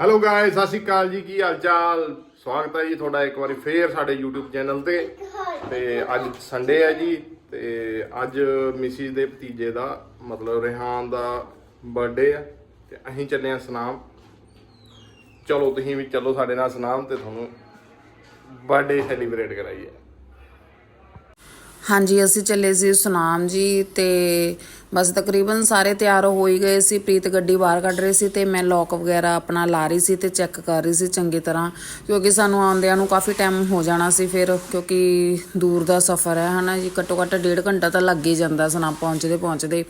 Hello guys ਸਤਿ ਸ਼੍ਰੀ ਅਕਾਲ ਜੀ, ਕੀ ਹਾਲ ਚਾਲ ਸਵਾਗਤ ਹੈ ਜੀ ਤੁਹਾਡਾ ਇੱਕ ਵਾਰੀ ਫੇਰ ਸਾਡੇ YouTube ਚੈਨਲ ਤੇ। ਤੇ ਅੱਜ ਸੰਡੇ ਹੈ ਜੀ, ਤੇ ਅੱਜ ਮਿਸਿਸ ਦੇ ਭਤੀਜੇ ਦਾ, ਮਤਲਬ ਰਿਹਾਨ ਦਾ ਬਰਥਡੇ ਆ ਤੇ ਅਸੀਂ ਚੱਲੇ ਆ ਸਨਾਮ। ਚਲੋ ਤੁਸੀਂ ਵੀ ਚੱਲੋ ਸਾਡੇ ਨਾਲ ਸਨਾਮ ਤੇ ਤੁਹਾਨੂੰ ਬਰਥਡੇ ਸੈਲੀਬ੍ਰੇਟ ਕਰਾਈਏ। ਹਾਂਜੀ, ਅਸੀਂ ਚੱਲੇ ਸੀ ਸੁਨਾਮ ਜੀ ਤੇ ਬਸ ਤਕਰੀਬਨ ਸਾਰੇ ਤਿਆਰ ਹੋ ਹੀ ਗਏ ਸੀ। ਪ੍ਰੀਤ ਗੱਡੀ ਬਾਹਰ ਕੱਢ ਰਹੀ ਸੀ ਤੇ ਮੈਂ ਲੋਕ ਵਗੈਰਾ ਆਪਣਾ ਲਾ ਰਹੀ ਸੀ ਤੇ ਚੈੱਕ ਕਰ ਰਹੀ ਸੀ ਚੰਗੀ ਤਰ੍ਹਾਂ। ਕਿਉਂਕਿ ਸਾਨੂੰ ਆਉਂਦਿਆਂ ਨੂੰ ਕਾਫੀ ਟਾਈਮ ਹੋ ਜਾਣਾ ਸੀ ਫਿਰ, ਕਿਉਂਕਿ ਦੂਰ ਦਾ ਸਫ਼ਰ ਹੈ, ਹਨਾ ਜੀ। ਘੱਟੋ ਘੱਟ ਡੇਢ ਘੰਟਾ ਤਾਂ ਲੱਗ ਹੀ ਜਾਂਦਾ ਸੁਨਾਮ ਪਹੁੰਚਦੇ ਪਹੁੰਚਦੇ।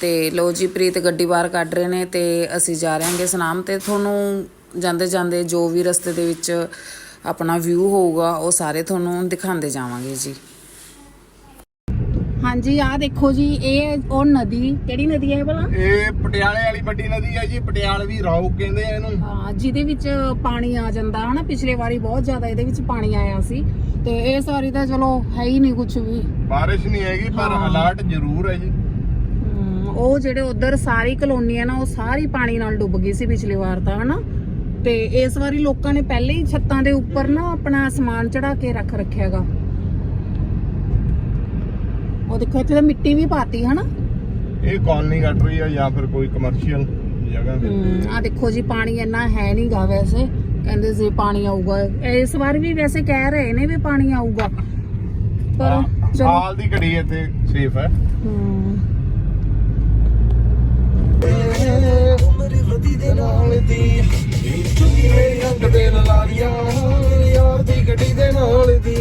ਤੇ ਲੋ ਜੀ, ਪ੍ਰੀਤ ਗੱਡੀ ਬਾਹਰ ਕੱਢ ਰਹੇ ਨੇ ਤੇ ਅਸੀਂ ਜਾ ਰਹੇ ਹਾਂਗੇ ਸੁਨਾਮ ਤੇ। ਤੁਹਾਨੂੰ ਜਾਂਦੇ ਜਾਂਦੇ ਜੋ ਵੀ ਰਸਤੇ ਦੇ ਵਿੱਚ ਆਪਣਾ ਵਿਊ ਹੋਊਗਾ, ਉਹ ਸਾਰੇ ਤੁਹਾਨੂੰ ਦਿਖਾਉਂਦੇ ਜਾਵਾਂਗੇ ਜੀ। ਹਾਂਜੀ ਆਹ ਦੇਖੋ ਜੀ ਇਹ ਉਹ ਨਦੀ ਕਿਹੜੀ ਨਦੀ ਹੈ ਇਹ ਭਲਾ? ਇਹ ਪਟਿਆਲੇ ਵਾਲੀ ਵੱਡੀ ਨਦੀ ਹੈ ਜੀ ਪਟਿਆਲਵੀ ਰਾਉ ਕਹਿੰਦੇ ਆ ਇਹਨੂੰ। ਹਾਂ ਜਿਹਦੇ ਵਿੱਚ ਪਾਣੀ ਆ ਜਾਂਦਾ ਹਨਾ ਪਿਛਲੇ ਵਾਰੀ ਬਹੁਤ ਜ਼ਿਆਦਾ ਇਹਦੇ ਵਿੱਚ ਪਾਣੀ ਆਇਆ ਸੀ। ਤੇ ਇਸ ਵਾਰੀ ਤਾਂ ਚਲੋ ਹੈ ਹੀ ਨਹੀਂ ਕੁਝ ਵੀ। ਬਾਰਿਸ਼ ਨਹੀਂ ਹੈਗੀ ਪਰ ਹਾਂ। ਅਲਰਟ ਜ਼ਰੂਰ ਹੈ ਜੀ। ਹਮ, ਉਹ ਜਿਹੜੇ ਉਧਰ ਸਾਰੀ ਕਲੋਨੀ ਹੈ ਨਾ ਉਹ ਸਾਰੀ ਪਾਣੀ ਨਾਲ ਡੁੱਬ ਗਈ ਸੀ ਪਿਛਲੇ ਵਾਰ ਤਾਂ ਹਨਾ। ਤੇ ਇਸ ਵਾਰੀ ਲੋਕਾਂ ਨੇ ਪਹਿਲੇ ਹੀ ਛੱਤਾਂ ਦੇ ਉੱਪਰ ਨਾ ਆਪਣਾ ਸਮਾਨ ਚੜਾ ਕੇ ਰੱਖ ਰੱਖਿਆਗਾ ਉਹ ਦੇਖੋ ਇੱਥੇ ਤਾਂ ਮਿੱਟੀ ਵੀ ਪਾਤੀ ਹਨਾ? ਇਹ ਕਾਲਨੀ ਕੱਟ ਰਹੀ ਹੈ ਜਾਂ ਫਿਰ ਕੋਈ ਕਮਰਸ਼ੀਅਲ ਜਗ੍ਹਾ ਤੇ ਆ ਦੇਖੋ ਜੀ ਪਾਣੀ ਇੰਨਾ ਹੈ ਨਹੀਂਗਾ ਵੈਸੇ। ਕਹਿੰਦੇ ਸੀ ਪਾਣੀ ਆਊਗਾ। ਇਸ ਵਾਰ ਵੀ ਵੈਸੇ ਕਹਿ ਰਹੇ ਨੇ ਵੀ ਪਾਣੀ ਆਊਗਾ। ਪਰ ਸਾਲ ਦੀ ਘੜੀ ਇੱਥੇ ਸੇਫ ਹੈ। ਉਮਰ ਵਧੀ ਦੇ ਨਾਲ ਦੀ। ਚੁੰਨੀ ਮੇਰੀ ਰੰਗ ਦੇ ਲਾਲੀਆਂ ਯਾਰ ਦੀ ਗੱਡੀ ਦੇ ਨਾਲ ਦੀ।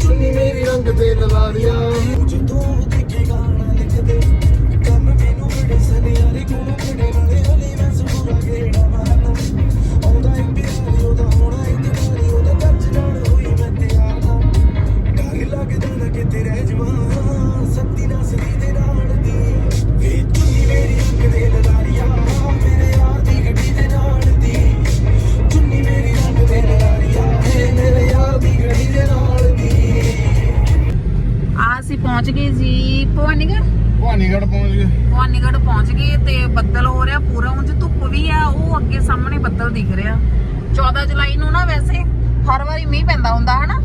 ਚੁੰਨੀ ਮੇਰੀ ਰੰਗ ਦੇ ਲਾਲੀਆਂ ਜਦੋਂ ਦੇਖੇਗਾ ਨਾ ਲਿਖਦੇ। ਕੰਮ ਪਹੁੰਚ ਗਏ ਜੀ ਭਵਾਨੀਗੜ੍ਹ? ਭਵਾਨੀਗੜ੍ਹ ਪਹੁੰਚ ਗਏ। ਭਵਾਨੀਗੜ੍ਹ ਪਹੁੰਚ ਗਏ ਤੇ ਬੱਦਲ ਹੋ ਰਿਹਾ ਪੂਰਾ ਉਂਝ ਧੁੱਪ ਵੀ ਆ ਉਹ ਅੱਗੇ ਸਾਹਮਣੇ ਬੱਦਲ ਦਿਖ ਰਿਹਾ। 14 ਜੁਲਾਈ ਨੂੰ ਨਾ ਵੈਸੇ ਹਰ ਵਾਰੀ ਮੀਂਹ ਪੈਂਦਾ ਹੁੰਦਾ ਹਨਾ?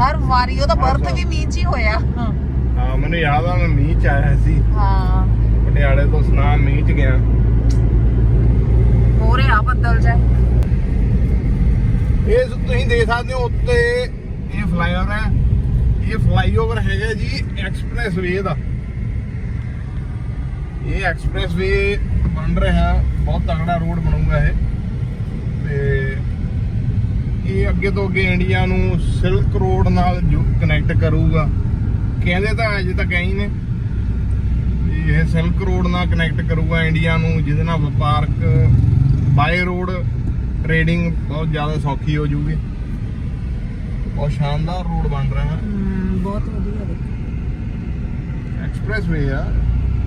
ਹਰ ਵਾਰੀ ਉਹਦਾ ਬਰਥ ਵੀ ਮੀਂਹ 'ਚ ਹੀ ਹੋਇਆ। ਹਾਂ। ਮੈਨੂੰ ਯਾਦ ਆ ਮੈਂ ਮੀਂਹ ਚ ਆਇਆ ਸੀ। ਹਾਂ। ਪਟਿਆਲੇ ਤੋਂ ਸੁਨਾਮ ਮੀਂਹ ਚ ਗਿਆ। ਹੋ ਰਿਹਾ ਬੱਦਲ ਜਿਹਾ। ਇਹ ਤੁਸੀਂ ਦੇਖ ਸਕਦੇ ਹੋ ਉੱਤੇ ਇਹ ਫਲਾਈਓਵਰ ਹੈ। ਇਹ ਫਲਾਈਓਵਰ ਹੈਗਾ ਜੀ ਐਕਸਪ੍ਰੈਸ ਵੇ ਦਾ। ਇਹ ਐਕਸਪ੍ਰੈਸ ਵੇ ਬਣ ਰਿਹਾ, ਬਹੁਤ ਤਗੜਾ ਰੋਡ ਬਣੂਗਾ ਇਹ। ਤੇ ਇਹ ਅੱਗੇ ਤੋਂ ਅੱਗੇ ਇੰਡੀਆ ਨੂੰ ਸਿਲਕ ਰੋਡ ਨਾਲ ਕਨੈਕਟ ਕਰੂਗਾ। ਕਹਿੰਦੇ ਤਾਂ ਅਜੇ ਤੱਕ ਐਂ ਹੀ ਨੇ ਇਹ ਸਿਲਕ ਰੋਡ ਨਾਲ ਕਨੈਕਟ ਕਰੂਗਾ ਇੰਡੀਆ ਨੂੰ, ਜਿਹਦੇ ਨਾਲ ਵਪਾਰਕ ਬਾਏ ਰੋਡ ਟ੍ਰੇਡਿੰਗ ਬਹੁਤ ਜ਼ਿਆਦਾ ਸੌਖੀ ਹੋ ਜੂਗੀ। ਬਹੁਤ ਸ਼ਾਨਦਾਰ ਰੋਡ ਬਣ ਰਿਹਾ ਹੈ। ਬਹੁਤ ਵਧੀਆ ਦੇਖੋ। ਐਕਸਪ੍ਰੈਸ ਵੇ ਆ।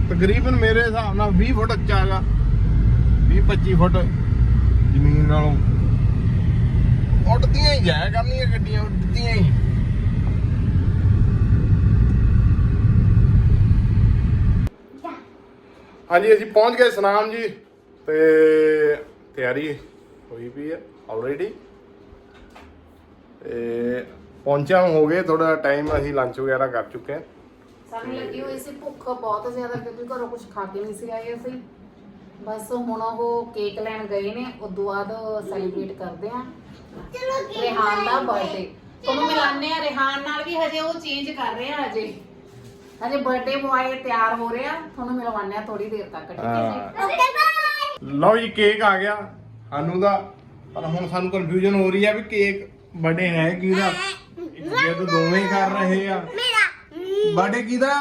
ਤਕਰੀਬਨ ਮੇਰੇ ਹਿਸਾਬ ਨਾਲ 20 ਫੁੱਟ ਉੱਚਾ ਹੈਗਾ। 20 25 ਫੁੱਟ ਜ਼ਮੀਨ ਨਾਲੋਂ। ਉੱਡਦੀਆਂ ਹੀ ਜਾਇਆ ਕਰਨੀਆਂ ਗੱਡੀਆਂ ਉੱਡਦੀਆਂ ਹੀ। ਹਾਂਜੀ ਅਸੀਂ ਪਹੁੰਚ ਗਏ ਸਨਾਮ ਜੀ ਤੇ ਤਿਆਰੀ ਹੋਈ ਪਈ ਹੈ। ਆਲਰੇਡੀ ਤੇ ਪਹੁੰਚਿਆ ਹੋ ਗਏ ਥੋੜਾ ਟਾਈਮ ਅਸੀਂ ਲੰਚ ਵਗੈਰਾ ਕਰ ਚੁੱਕੇ ਹਾਂ। ਸਾਨੂੰ ਲੱਗੀ ਹੋਈ ਸੀ ਭੁੱਖ ਬਹੁਤ ਜ਼ਿਆਦਾ ਕਿਉਂਕਿ ਘਰੋਂ ਕੁਝ ਖਾ ਕੇ ਨਹੀਂ ਸੀ ਆਏ ਅਸੀਂ। ਬਸ ਹੁਣ ਉਹ ਕੇਕ ਲੈਣ ਗਏ ਨੇ ਉਦੋਂ ਬਾਅਦ ਸੈਲੀਬ੍ਰੇਟ ਕਰਦੇ ਆ ਰਿਹਾਨ ਦਾ ਬਰਥਡੇ ਤੁਹਾਨੂੰ ਮਿਲਾਨੇ ਆ ਰਿਹਾਨ ਨਾਲ ਵੀ ਹਜੇ ਉਹ ਚੇਂਜ ਕਰ ਰਹੇ ਆ ਹਜੇ। ਹਜੇ ਬਰਥਡੇ ਬੁਆਏ ਤਿਆਰ ਹੋ ਰਿਹਾ ਤੁਹਾਨੂੰ ਮਿਲਵਾਨੇ ਆ ਥੋੜੀ ਦੇਰ ਤੱਕ ਠੀਕ ਹੈ ਜੀ? ਲਓ ਜੀ ਕੇਕ ਆ ਗਿਆ ਸਾਨੂੰ ਦਾ। ਪਰ ਹੁਣ ਸਾਨੂੰ ਕਨਫਿਊਜ਼ਨ ਹੋ ਰਹੀ ਹੈ ਵੀ ਕੇਕ ਬਰਥਡੇ ਹੈ ਕਿਹਦਾ ਜੇ ਤਾਂ ਦੋਵੇਂ ਹੀ ਕਰ ਰਹੇ ਆ ਮੇਰਾ ਬਰਥਡੇ ਕਿਹਦਾ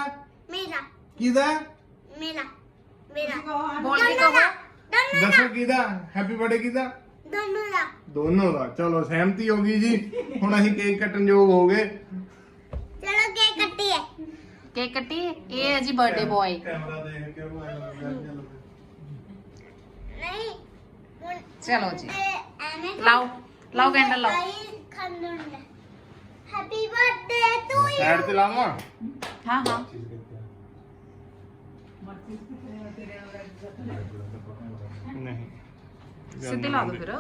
ਮੇਰਾ ਕਿਹਦਾ ਮੇਰਾ ਮੇਰਾ ਬੋਲ ਕੇ ਕਹੋ ਦੱਸੋ ਕਿਹਦਾ ਹੈਪੀ ਬਰਥਡੇ ਕਿਹਦਾ ਦੋਨੋਂ ਦਾ ਦੋਨੋਂ ਦਾ ਚਲੋ ਸਹਿਮਤੀ ਹੋ ਗਈ ਜੀ ਹੁਣ ਅਸੀਂ ਕੇਕ ਕੱਟਣ ਯੋਗ ਹੋ ਗਏ ਚਲੋ ਕੇਕ ਕੱਟੀਏ ਕੇਕ ਕੱਟੀ ਇਹ ਹੈ ਜੀ ਬਰਥਡੇ ਬੁਆਏ ਕੈਮਰਾ ਦੇਖ ਕੇ ਨਹੀਂ ਹੁਣ ਚਲੋ ਜੀ ਤੇ ਐਵੇਂ ਲਾਓ ਲਾਓ ਕੈਂਡਲ ਲਾਓ। ਖੰਡੁੰਡਾ happy birthday to you side ਤੇ ਲਾਵਾਂ? ਹਾਂ ਹਾਂ। ਨਹੀਂ। ਸਿੱਧੇ ਲਾ ਦੋ ਫਿਰ।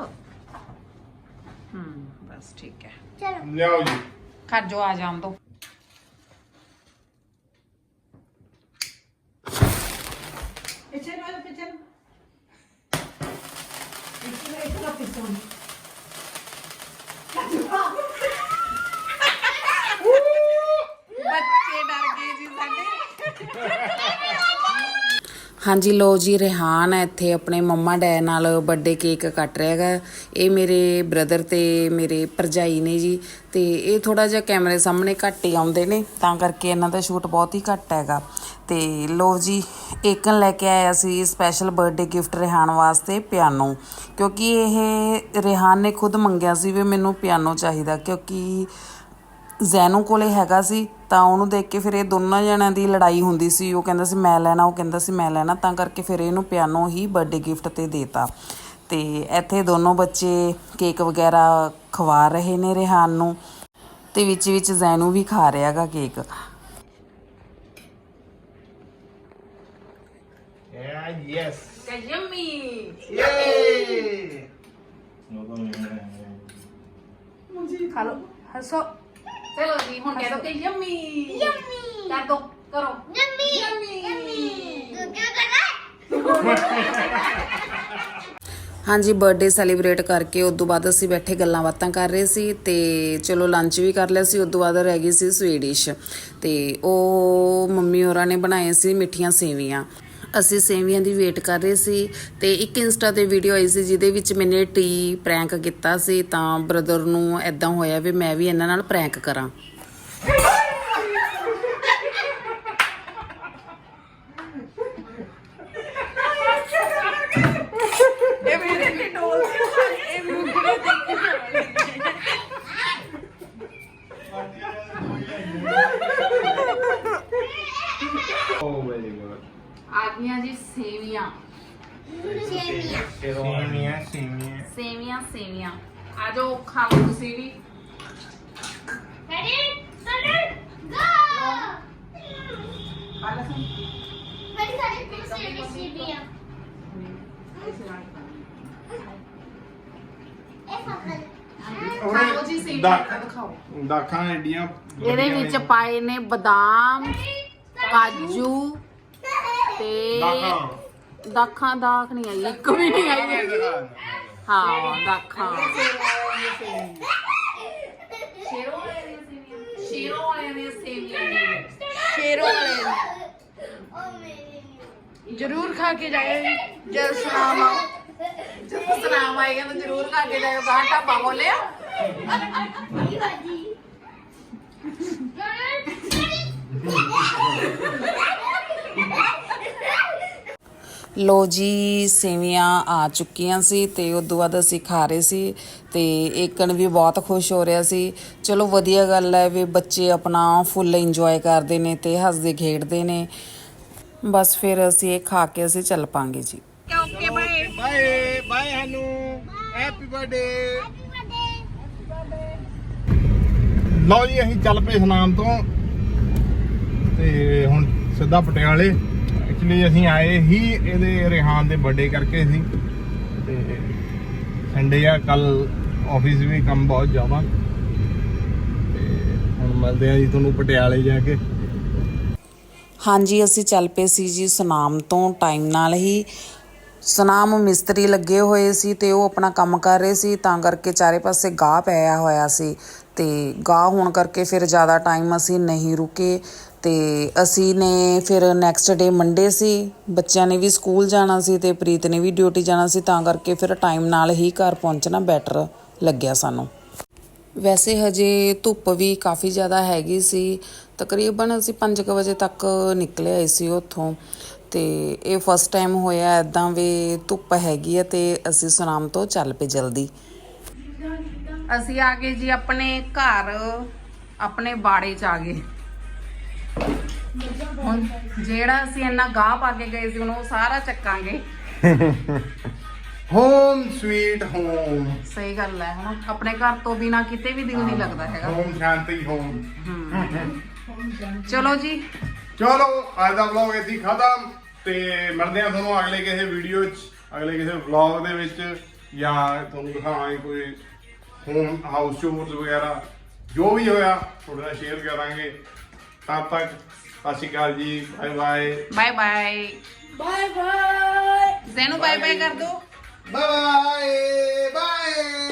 ਹੂੰ ਬਸ ਠੀਕ ਹੈ। ਚਲੋ। ਲਿਆਓ ਜੀ। ਖੜ ਜੋ ਆ ਜਾਣ ਦੋ। ਬੱਚੇ ਡਰ ਗਏ ਜੀ ਸਾਡੇ ਹਾਂਜੀ ਲੋ ਜੀ, ਰਿਹਾਨ ਹੈ ਇੱਥੇ ਆਪਣੇ ਮੰਮਾ ਡੈ ਨਾਲ ਬਰਥਡੇ ਕੇਕ ਕੱਟ ਰਿਹਾ ਹੈਗਾ। ਇਹ ਮੇਰੇ ਬ੍ਰਦਰ ਤੇ ਮੇਰੇ ਭਰਜਾਈ ਨੇ ਜੀ। ਤੇ ਇਹ ਥੋੜਾ ਜਿਹਾ ਕੈਮਰੇ ਸਾਹਮਣੇ ਘੱਟ ਹੀ ਆਉਂਦੇ ਨੇ, ਤਾਂ ਕਰਕੇ ਇਹਨਾਂ ਦਾ ਸ਼ੂਟ ਬਹੁਤ ਹੀ ਘੱਟ ਹੈਗਾ। ਤੇ ਲੋ ਜੀ, ਏਕਨ ਲੈ ਕੇ ਆਇਆ ਸੀ ਸਪੈਸ਼ਲ ਬਰਥਡੇ ਗਿਫਟ ਰਿਹਾਨ ਵਾਸਤੇ ਪਿਆਨੋ ਕਿਉਂਕਿ ਇਹ ਰਿਹਾਨ ਨੇ ਖੁਦ ਮੰਗਿਆ ਸੀ ਵੀ ਮੈਨੂੰ ਪਿਆਨੋ ਚਾਹੀਦਾ, ਕਿਉਂਕਿ ਜ਼ੈਨੂ ਕੋਲੇ ਹੈਗਾ ਸੀ ਤਾਂ ਉਹਨੂੰ ਦੇਖ ਕੇ ਫਿਰ ਇਹ ਦੋਨਾਂ ਜਣਿਆਂ ਦੀ ਲੜਾਈ ਹੁੰਦੀ ਸੀ। ਉਹ ਕਹਿੰਦਾ ਸੀ ਮੈਂ ਲੈਣਾ ਉਹ ਕਹਿੰਦਾ ਸੀ ਮੈਂ ਲੈਣਾ। ਤਾਂ ਕਰਕੇ ਫਿਰ ਇਹਨੂੰ ਪਿਆਨੋ ਹੀ ਬਰਥਡੇ ਗਿਫਟ ਤੇ ਦੇਤਾ। ਤੇ ਇੱਥੇ ਦੋਨੋਂ ਬੱਚੇ ਕੇਕ ਵਗੈਰਾ ਖਵਾ ਰਹੇ ਨੇ ਰਿਹਾਨ ਨੂੰ ਤੇ ਵਿੱਚ ਵਿੱਚ ਜ਼ੈਨੂ ਵੀ ਖਾ ਰਿਹਾਗਾ ਕੇਕ। ਯਾ ਯੈਸ ਯੰਮੀ ਯੇ ਖਾ ਲੋ ਹੱਸੋ ਚਲੋ ਜੀ ਹੁਣ ਕਹਿ ਦੋ ਕਿ ਯੰਮੀ ਯੰਮੀ ਕਰ ਦੋ ਕਰੋ ਯੰਮੀ ਯੰਮੀ ਤੂੰ ਕੀ ਕਰਨਾ ਹਾਂਜੀ ਬਰਥਡੇ ਸੈਲੀਬ੍ਰੇਟ ਕਰਕੇ ਉਸ ਤੋਂ ਬਾਅਦ ਅਸੀਂ ਬੈਠੇ ਗੱਲਾਂ ਬਾਤਾਂ ਕਰ ਰਹੇ ਸੀ ਤੇ ਚਲੋ ਲੰਚ ਵੀ ਕਰ ਲਿਆ ਸੀ ਉਸ ਤੋਂ ਬਾਅਦ ਰਹਿ ਗਈ ਸੀ ਸਵੀਡਿਸ਼ ਤੇ ਉਹ ਮੰਮੀ ਹੋਰਾਂ ਨੇ ਬਣਾਏ ਸੀ ਮਿੱਠੀਆਂ ਸੇਵੀਆਂ। ਅਸੀਂ ਸੇਵੀਆਂ ਦੀ ਵੇਟ ਕਰ ਰਹੇ ਸੀ ਤੇ ਇੱਕ ਇੰਸਟਾ ਤੇ ਵੀਡੀਓ ਆਈ ਸੀ ਜਿਹਦੇ ਵਿੱਚ ਮੈਨੇ ਟੀ ਪ੍ਰੈਂਕ ਕੀਤਾ ਸੀ ਤਾਂ ਬ੍ਰਦਰ ਨੂੰ ਐਦਾਂ ਹੋਇਆ ਵੀ ਮੈਂ ਵੀ ਇਹਨਾਂ ਨਾਲ ਪ੍ਰੈਂਕ ਕਰਾਂ। ਇਹ ਮੇਰੇ ਤੇ ਡੋਲ ਇਹ ਮੁੰਡੇ ਓ ਵੈਰੀ ਗੁੱਡ ਆ ਗਈਆਂ ਜੀ ਸੇਵੀਆਂ ਸੇਮੀਆਂ ਸੇਮੀਆਂ ਸੇਮੀਆਂ ਸੇਵੀਆਂ ਸੇਵੀਆਂ ਆ ਜਾਓ ਖਾਓ ਤੁਸੀਂ ਵੀ ਰੈਡੀ ਸਟਾਰਟ ਗੋ ਮੇਰੀ ਸਾਡੀ ਪਿੱਛੇ ਸੇਮੀਆਂ ਇਹ ਫਕਰ ਖਾਓ ਜੀ ਸੇਵੀਆਂ ਦਾਖਾਂ ਦਿਖਾਓ ਦਾਖਾਂ ਐਡੀਆਂ ਇਹਦੇ ਵਿੱਚ ਪਾਏ ਨੇ ਬਦਾਮ ਕਾਜੂ ਤੇ ਦਾਖਾਂ। ਦਾਖਾਂ ਦਾਖ ਨਹੀਂ ਆਈ ਇੱਕ ਵੀ ਨਹੀਂ ਆਈ। ਹਾਂ ਦਾਖਾਂ ਸ਼ੇਰੋ ਵਾਲੇ ਦੀਆਂ ਸੇਵੀਆਂ ਸ਼ੇਰੋ ਵਾਲੇ ਦੀਆਂ ਸੇਵੀਆਂ ਨੇ। ਸ਼ੇਰੋ ਵਾਲੇ। ਉਹ ਮੇਰੀ ਜਰੂਰ ਖਾ ਕੇ ਜਾਇਓ ਜਦ ਸੁਨਾਮ ਆਓ ਜਦੋਂ ਸਲਾਮ ਆਏਗਾ ਤਾਂ ਜ਼ਰੂਰ ਖਾ ਕੇ ਜਾਇਓ। ਬਾਹਰ ਢਾਬਾ ਬੋਲਿਆ ਕੀ ਬਾਜੀ ਲੋ ਜੀ ਸੇਵੀਆਂ ਆ ਚੁੱਕੀਆਂ ਸੀ ਤੇ ਉਸ ਤੋਂ ਬਾਅਦ ਅਸੀਂ ਖਾ ਰਹੇ ਸੀ ਤੇ ਏਕਣ ਵੀ ਬਹੁਤ ਖੁਸ਼ ਹੋ ਰਿਹਾ ਸੀ। ਚਲੋ ਵਧੀਆ ਗੱਲ ਹੈ ਵੀ ਬੱਚੇ ਆਪਣਾ ਫੁੱਲ ਇੰਜੋਏ ਕਰਦੇ ਨੇ ਤੇ ਹੱਸਦੇ ਖੇਡਦੇ ਨੇ। ਬਸ ਫਿਰ ਅਸੀਂ ਇਹ ਖਾ ਕੇ ਅਸੀਂ ਚੱਲ ਪਾਂਗੇ ਜੀ। Okay bye bye bye Hanu happy birthday ਲਓ ਜੀ ਅਸੀਂ ਚੱਲ ਪਏ ਸਨਾਮ ਤੋਂ ਤੇ ਹੁਣ ਸਿੱਧਾ ਪਟਿਆਲੇ। ਐਕਚੁਅਲੀ ਅਸੀਂ ਆਏ ਹੀ ਇਹਦੇ ਰਿਹਾਨ ਦੇ ਬਰਥਡੇ ਕਰਕੇ ਸੀ ਤੇ ਸੰਡੇ ਆ, ਕੱਲ ਆਫਿਸ ਵੀ ਕੰਮ ਬਹੁਤ ਜ਼ਿਆਦਾ। ਤੇ ਹੁਣ ਮਿਲਦੇ ਆ ਜੀ ਤੁਹਾਨੂੰ ਪਟਿਆਲੇ ਜਾ ਕੇ। ਹਾਂਜੀ, ਅਸੀਂ ਚੱਲ ਪਏ ਸੀ ਜੀ ਸੁਨਾਮ ਤੋਂ ਟਾਈਮ ਨਾਲ ਹੀ। ਸੁਨਾਮ ਮਿਸਤਰੀ ਲੱਗੇ ਹੋਏ ਸੀ ਤੇ ਉਹ ਆਪਣਾ ਕੰਮ ਕਰ ਰਹੇ ਸੀ, ਤਾਂ ਕਰਕੇ ਚਾਰੇ ਪਾਸੇ ਗਾਹ ਪਿਆ ਹੋਇਆ ਸੀ। ਤੇ ਗਾਹ ਹੋਣ ਕਰਕੇ ਫਿਰ ਜ਼ਿਆਦਾ ਟਾਈਮ ਅਸੀਂ ਨਹੀਂ ਰੁਕੇ। ਤੇ ਅਸੀਂ ਨੇ ਫਿਰ ਨੈਕਸਟ ਡੇ ਮੰਡੇ ਸੀ, ਬੱਚਿਆਂ ਨੇ ਵੀ ਸਕੂਲ ਜਾਣਾ ਸੀ ਤੇ ਪ੍ਰੀਤ ਨੇ ਵੀ ਡਿਊਟੀ ਜਾਣਾ ਸੀ, ਤਾਂ ਕਰਕੇ ਫਿਰ ਟਾਈਮ ਨਾਲ ਹੀ ਘਰ ਪਹੁੰਚਣਾ ਬੈਟਰ ਲੱਗਿਆ ਸਾਨੂੰ। ਵੈਸੇ ਹਜੇ ਧੁੱਪ ਵੀ ਕਾਫੀ ਜ਼ਿਆਦਾ ਹੈਗੀ ਸੀ, ਤਕਰੀਬਨ ਅਸੀਂ 5 ਵਜੇ ਤੱਕ ਨਿਕਲੇ ਆਏ ਸੀ ਉੱਥੋਂ ਤੇ ਇਹ ਫਸਟ ਟਾਈਮ ਹੋਇਆ ਐਦਾਂ ਵੀ ਧੁੱਪ ਹੈਗੀ ਆ ਤੇ ਅਸੀਂ ਸੁਨਾਮ ਤੋਂ ਚੱਲ ਪਏ ਜਲਦੀ। ਅਸੀਂ ਆ ਗਏ ਜੀ ਆਪਣੇ ਘਰ, ਆਪਣੇ ਬਾੜੇ ਚ ਆ ਗਏ। ਹੁਣ ਜਿਹੜਾ ਅਸੀਂ ਇੰਨਾ ਗਾਹ ਪਾ ਕੇ ਗਏ ਸੀ ਹੁਣ ਉਹ ਸਾਰਾ ਚੱਕਾਂਗੇ। ਹੋਮ ਸਵੀਟ ਹੋਮ ਸਹੀ ਗੱਲ ਹੈ ਹੁਣ ਆਪਣੇ ਘਰ ਤੋਂ ਬਿਨਾ ਕਿਤੇ ਵੀ ਦਿਲ ਨਹੀਂ ਲੱਗਦਾ ਹੈਗਾ। ਹੋਮ ਸ਼ਾਂਤੀ ਹੋਮ। ਚਲੋ ਜੀ। ਚਲੋ ਅੱਜ ਦਾ ਵਲੌਗ ਇੱਥੇ ਖਤਮ ਤੇ ਮਿਲਦੇ ਆ ਤੁਹਾਨੂੰ ਅਗਲੇ ਕਿਸੇ ਵੀਡੀਓ 'ਚ ਅਗਲੇ ਕਿਸੇ ਵਲੌਗ ਦੇ ਵਿੱਚ ਜਾਂ ਤੁਹਾਨੂੰ ਦਿਖਾਵਾਂਗੇ ਕੋਈ ਹੋਮ ਹਾਊਸ ਟੂਰਸ ਵਗੈਰਾ ਜੋ ਵੀ ਹੋਇਆ ਤੁਹਾਡੇ ਨਾਲ ਸ਼ੇਅਰ ਕਰਾਂਗੇ। ਤਦ ਤੱਕ ਸਤਿ ਸ਼੍ਰੀ ਅਕਾਲ ਜੀ bye bye. Bye bye. Bye bye. Zainu bye bye ਕਰ ਦੋ। Bye bye